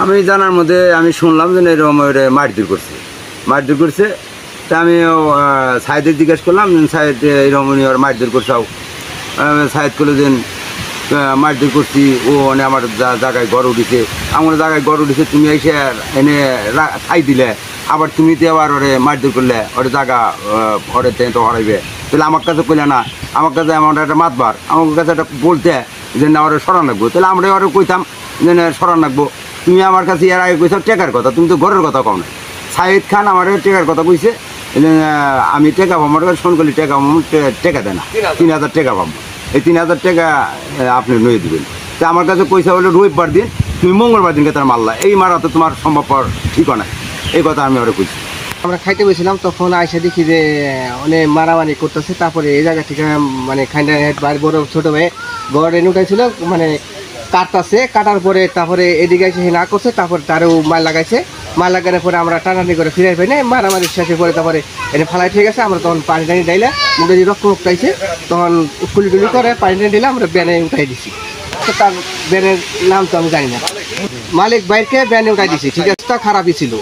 আমি জানার মধ্যে আমি শুনলাম যে এরকম ওরে মারধর করছে। মারধর করছে, তা আমি সাহেদের জিজ্ঞেস করলাম সাহেদ এরকম উনি ওর মারধর করছাও সাহেদ করল যে মারধর করছি, ও মানে আমার জায়গায় গড় উঠেছে। আমার জায়গায় গড় উঠেছে, তুমি এসে এনে ঠাই দিলে, আবার তুমি তো আবার ওরে মারধর করলে, ওর জায়গা ওরে তো হরাইবে। তাহলে আমার কাছে কইলে না, আমার কাছে আমার একটা মাতবার আমার কাছে একটা বলতে যে না, ওরে সরান রাখব। তাহলে আমরা ওরে কইতাম যে সরান রাখব। তুমি আমার কাছে এর আগে কইছো টেকার কথা তুমি তো ঘরের কথা কও না সাইদ খান আমার টেকার কথা কইছে আমি টেকা পাবো আমার কাছে ফোন করলে টেকা পাবো টেকা দেয় না। তিন হাজার। টাকা পাবো। এই তিন হাজার টাকা আপনি নয়ে দিবেন। তা আমার কাছে পয়সা হলো রবিবার দিন তুমি মঙ্গলবার দিনকে তার মারলা এই মারা তো তোমার সম্ভবপর ঠিক না এই কথা আমি ওরা কইছি। আমরা খাইতে বসেছিলাম তখন আইসা দেখি যে অনেক মারামারি করতেছে। তারপরে এই জায়গা থেকে মানে খাইনা বাইর বড় ছোট ভাই গড় এনে উঠাইছিল মানে কাটতাছে কাটার পরে তারপরে এদিকে এসে না করছে, তারপর তারও মাল লাগাইছে। মাল লাগানোর পরে আমরা টানাটানি করে ফিরে পাই মারামারি শেষে পরে তারপরে এনে ফালাই ঠিক আছে, আমরা তখন পানি টানি দিলে মুখে যে রক্ত আইছে, তখন কুলি টুলি করে পানি টানি দিলে আমরা ব্যানে উঠাই দিছি। তো তার ব্যানের নাম তো আমি জানি না। মালিক বাইরকে ব্যানে উঠাই দিছি, ঠিক আছে, তা খারাপই ছিল।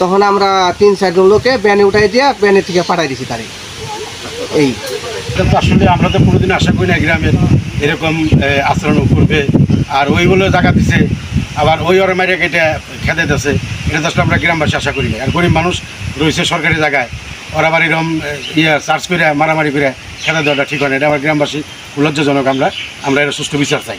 তখন আমরা তিন চারজন লোকে ব্যানে উঠাই দিয়া ব্যানে থেকে পাঠাই দিছি তারে। এই। এটা আসলে আমরা তো কোনোদিন আশা করি না গ্রামের এরকম আচরণ করবে আর ওই বলে জায়গা দিছে, আবার ওই ওর মেরে কেটে খেতে দিয়েছে এটা তো আমরা গ্রামবাসী আশা করি আর গরিব মানুষ রয়েছে সরকারি জায়গায়, ওরা আবার এরকম ইয়ে চার্জ করে, মারামারি করে খেতে দেওয়াটা ঠিক হয় না। এটা আমার গ্রামবাসী লজ্জাজনক আমরা আমরা এটা সুষ্ঠু বিচার চাই।